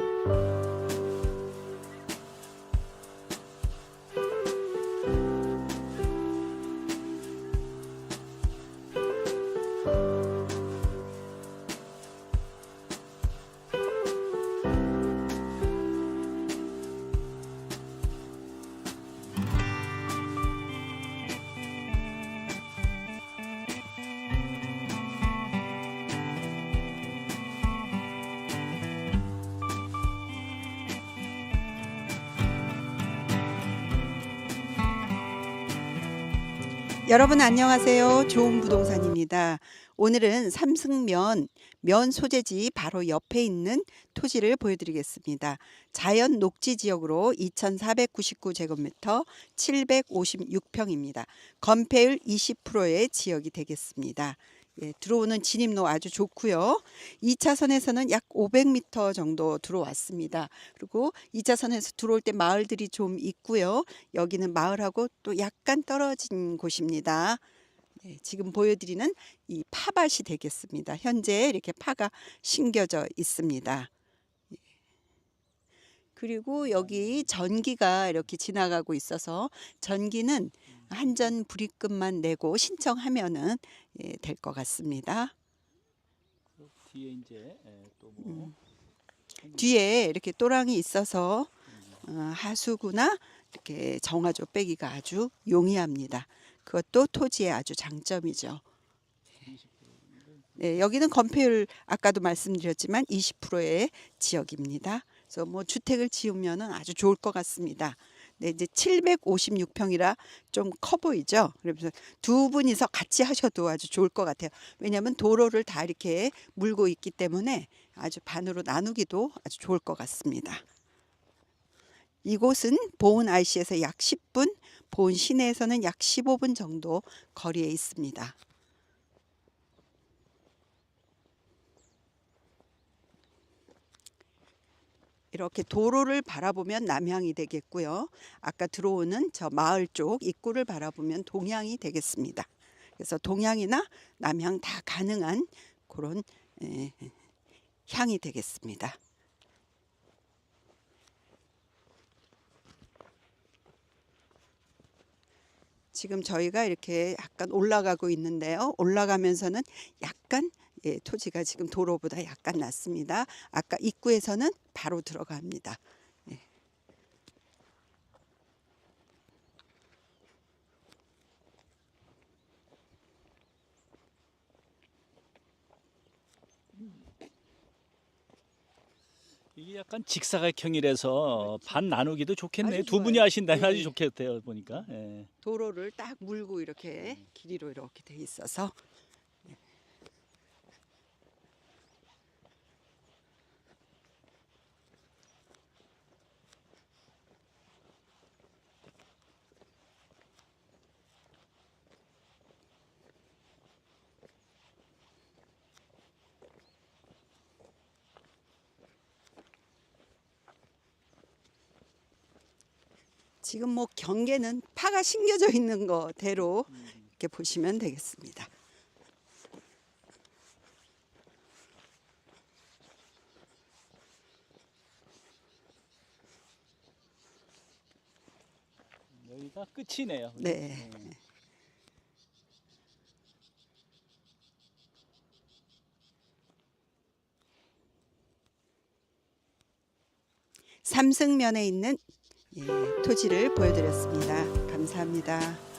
you 여러분 안녕하세요. 좋은 부동산입니다. 오늘은 삼승면 면 소재지 바로 옆에 있는 토지를 보여드리겠습니다. 자연 녹지 지역으로 2,499제곱미터 756평입니다. 건폐율 20%의 지역이 되겠습니다. 예, 들어오는 진입로 아주 좋고요. 2차선에서는 약 500m 정도 들어왔습니다. 그리고 2차선에서 들어올 때 마을들이 좀 있고요. 여기는 마을하고 또 약간 떨어진 곳입니다. 네, 지금 보여드리는 이 파밭이 되겠습니다. 현재 이렇게 파가 심겨져 있습니다. 예. 그리고 여기 전기가 이렇게 지나가고 있어서 전기는 한 전 불입금만 내고 신청하면은 예, 될것 같습니다. 뒤에 이제 예, 또 뭐. 음. 뒤에 이렇게 또랑이 있어서 어, 하수구나 이렇게 정화조 빼기가 아주 용이합니다. 그것도 토지의 아주 장점이죠. 네, 여기는 건폐율 아까도 말씀드렸지만 20%의 지역입니다. 그래서 뭐 주택을 지으면은 아주 좋을 것 같습니다. 네, 이제 756평이라 좀 커 보이죠. 그래서 두 분이서 같이 하셔도 아주 좋을 것 같아요. 왜냐하면 도로를 다 이렇게 물고 있기 때문에 아주 반으로 나누기도 아주 좋을 것 같습니다. 이곳은 보은 IC에서 약 10분, 보은 시내에서는 약 15분 정도 거리에 있습니다. 이렇게 도로를 바라보면 남향이 되겠고요. 아까 들어오는 저 마을 쪽 입구를 바라보면 동향이 되겠습니다. 그래서 동향이나 남향 다 가능한 그런 에, 향이 되겠습니다. 지금 저희가 이렇게 약간 올라가고 있는데요. 올라가면서는 약간 예, 토지가 지금 도로보다 약간 낮습니다. 아까 입구에서는 바로 들어갑니다. 예. 이게 약간 직사각형이라서 반 나누기도 좋겠네요. 아주 두 분이 좋아요. 하신다면 예. 아주 좋겠대요 보니까. 예. 도로를 딱 물고 이렇게 길이로 이렇게 돼 있어서 지금 뭐 경계는 파가 심겨져 있는 거대로 이렇게 보시면 되겠습니다. 여기가 끝이네요. 네. 예. 삼승면에 있는 예, 토지를 보여드렸습니다. 감사합니다.